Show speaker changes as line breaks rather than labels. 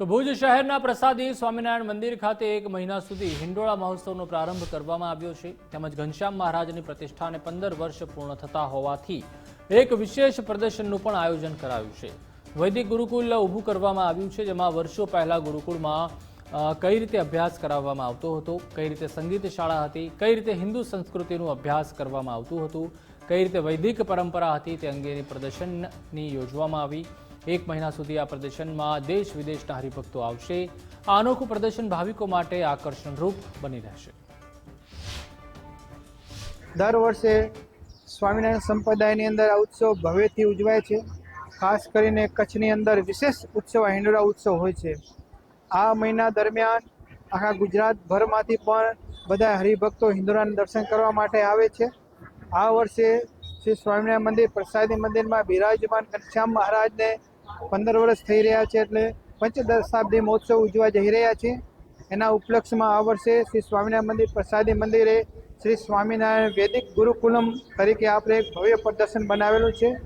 તો ભુજ શહેરના પ્રસાદી સ્વામિનારાયણ મંદિર ખાતે એક મહિના સુધી હિંડોળા મહોત્સવનો પ્રારંભ કરવામાં આવ્યો છે. તેમજ ઘનશ્યામ મહારાજની પ્રતિષ્ઠાને પંદર વર્ષ પૂર્ણ થતા હોવાથી એક વિશેષ પ્રદર્શનનું પણ આયોજન કરાયું છે. વૈદિક ગુરુકુલ ઊભું કરવામાં આવ્યું છે, જેમાં વર્ષો પહેલા ગુરુકુળમાં કઈ રીતે અભ્યાસ કરાવવામાં આવતો હતો, કઈ રીતે સંગીત શાળા હતી, કઈ રીતે હિન્દુ સંસ્કૃતિનું અભ્યાસ કરવામાં આવતું હતું, કઈ રીતે વૈદિક પરંપરા હતી તે અંગેની પ્રદર્શનની યોજવામાં આવી. એક મહિના સુધી આ પ્રદર્શનમાં દેશ વિદેશના હરિભક્તો આવશે. આ અનોખું પ્રદર્શન ભાવિકો માટે આકર્ષણરૂપ બની રહેશે.
દર વર્ષે સ્વામિનારાયણ સંપ્રદાયની અંદર આ ઉત્સવ ભવ્યથી ઉજવાય છે. ખાસ કરીને કચ્છની અંદર વિશેષ ઉત્સવ, હિંડોળા ઉત્સવ હોય છે. આ મહિના દરમિયાન આખા ગુજરાતભરમાંથી પણ બધા હરિભક્તો હિંદોળાના દર્શન કરવા માટે આવે છે. આ વર્ષે શ્રી સ્વામિનારાયણ મંદિર, પ્રસાદી મંદિરમાં બિરાજમાન ઘનશ્યામ મહારાજને પંદર વર્ષ થઈ રહ્યા છે એટલે પંચદશાબ્દી મહોત્સવ ઉજવા જઈ રહ્યા છે. એના ઉપલક્ષમાં આ વર્ષે શ્રી સ્વામિનારાયણ મંદિર, પ્રસાદી મંદિરે શ્રી સ્વામિનારાયણ વૈદિક ગુરુકુલમ તરીકે આપણે એક ભવ્ય પ્રદર્શન બનાવેલું છે.